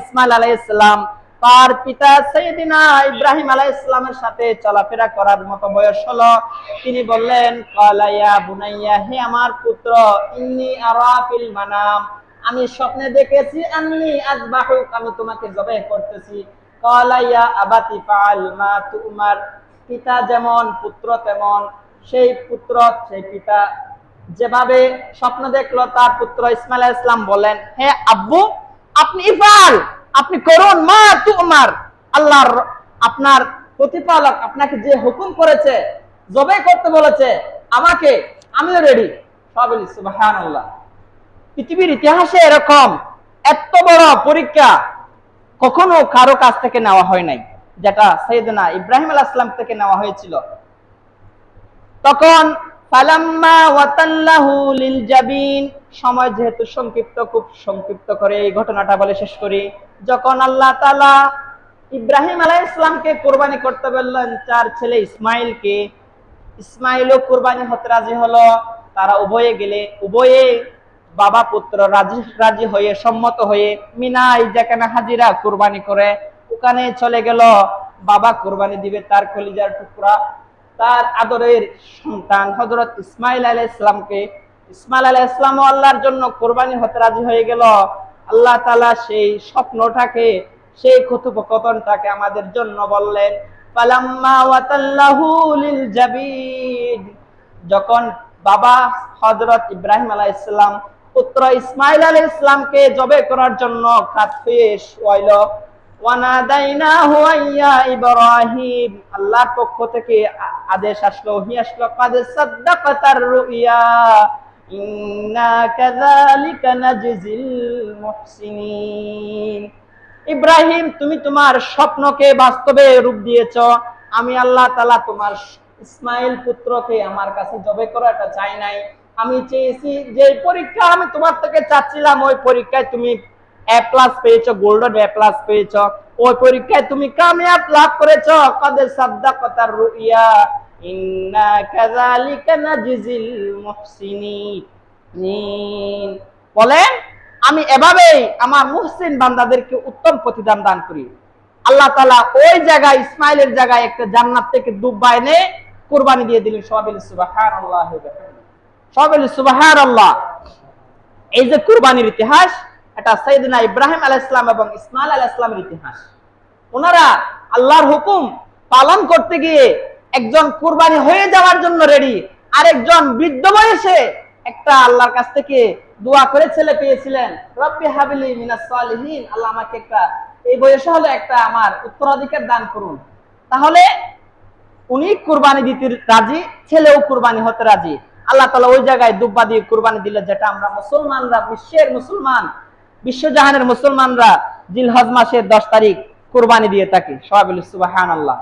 ইসমাইল আলাইহিসসালাম তার পিতা সৈয়দিনা ইব্রাহিম আলাইহিসসালামের সাথে চলাফেরা করার মতো বয়স হলো। তিনি বললেন কালাইয়া বুনাইয়া, হে আমার পুত্র, ইন্নি আরা ফিল মানাম। আমি স্বপ্নে দেখেছি, আন্নি আজবাহুক আমি তোমাকে জবাই করতেছি। কালাইয়া আবাতি ফাল মা তুমার। পিতা যেমন, পুত্র তেমন। সেই পুত্র, সেই পিতা যেভাবে স্বপ্ন দেখল, তার পুত্র ইসমাইল আলাইহিস সালাম বলেন হে আব্বু আপনি ইফাল আপনি করুন মা তুমার আল্লাহর আপনার প্রতিপালক আপনাকে যে হুকুম করেছে, জবাই করতে বলেছে, আমাকে, আমিও রেডি পৃথিবীর ইতিহাসে এরকম এত বড় পরীক্ষা কখনো কারও কাছ থেকে নেওয়া হয় নাই, যেটা সৈয়দনা ইব্রাহিম সালাম থেকে নেওয়া হয়েছিল। তখন ফালাম্মা ওয়াতাল্লাহু লিল জাবিন। সময় যেহেতু সংক্ষিপ্ত, খুব সংক্ষিপ্ত করে এই ঘটনাটা বলে শেষ করি। যখন আল্লাহ ইব্রাহিম করতে বললেন, চার ছেলে ইসমাইলকে, ইসমাইলও হতে রাজি হলো। তারা উভয়ে গেলে, উভয়ে বাবা পুত্র রাজি রাজি হয়ে, সম্মত হয়ে মিনাই যেখানে হাজিরা কুরবানি করে, ওখানে চলে গেল। বাবা কুরবানি দিবে তার কলিজার টুকরা তার আদরের সন্তান হজরত ইসমাইল আলাহ ইসলামকে ইসমাইল আলাহ ইসলাম আল্লাহর জন্য কোরবানি হতে রাজি হয়ে গেল। আল্লাহ তালা সেই স্বপ্নটাকে, সেই কথোপকথনটাকে আমাদের জন্য বললেন যখন বাবা হজরত ইব্রাহিম আলাহ ইসলাম পুত্র ইসমাইল আলাহ ইসলামকে জবে করার জন্য খাত হয়ে শোয়াইল আল্লাহর পক্ষ থেকে আদেশ আসলো আসলো ইব্রাহিম, তুমি তোমার স্বপ্নকে বাস্তবে রূপ দিয়েছ। আমি আল্লাহ তালা তোমার ইসমাইল পুত্রকে আমার কাছে জবে করাটা চাই নাই। আমি চেয়েছি যে পরীক্ষা আমি তোমার থেকে চাচ্ছিলাম, ওই পরীক্ষায় তুমি এ প্লাস পেয়েছ গোল্ডেন এ প্লাস পেয়েছ। ওই পরীক্ষায় তুমি কামিয়াব লাভ করেছ। কদে সাদ্দাকাতার রুইয়া আমি এভাবেই আমার মুহসিন বান্দাদেরকে উত্তম প্রতিদান দান করি। আল্লাহ তাআলা ওই জায়গায়, ইসমাইলের জায়গায় একটা জান্নাত থেকে দুব্বা এনে কুরবানি দিয়ে দিলেন। সবাই সুবহানাল্লাহ সবাই সুবহানাল্লাহ। এই যে কুরবানির ইতিহাস এটা সৈয়দিনা ইব্রাহিম আলাইহিসসালাম এবং ইসমাইল আলাইহিসসালামের ইতিহাস। ওনারা আল্লাহর হুকুম পালন করতে গিয়ে একজন কুরবানি হয়ে যাওয়ার জন্য রেডি আরেকজন বৃদ্ধ বয়সে একটা আল্লাহর কাছ থেকে দোয়া করে ছেলে পেয়েছিলেন। রব্বি হাবিলি মিনাস সালিহিন, আল্লাহ আমাকে একটা, এই বয়সে হলে একটা আমার উত্তরাধিকার দান করুন। তাহলে উনি কুরবানি দিতে রাজি, ছেলেও কুরবানি হতে রাজি। আল্লাহ তালা ওই জায়গায় দুব্বা দিয়ে কুরবানি দিলে যেটা আমরা মুসলমানরা, বিশ্বের মুসলমান বিশ্বজাহানের মুসলমানরা জিলহজ মাসের দশ তারিখ কোরবানি দিয়ে থাকে। সবাই সুবাহান আল্লাহ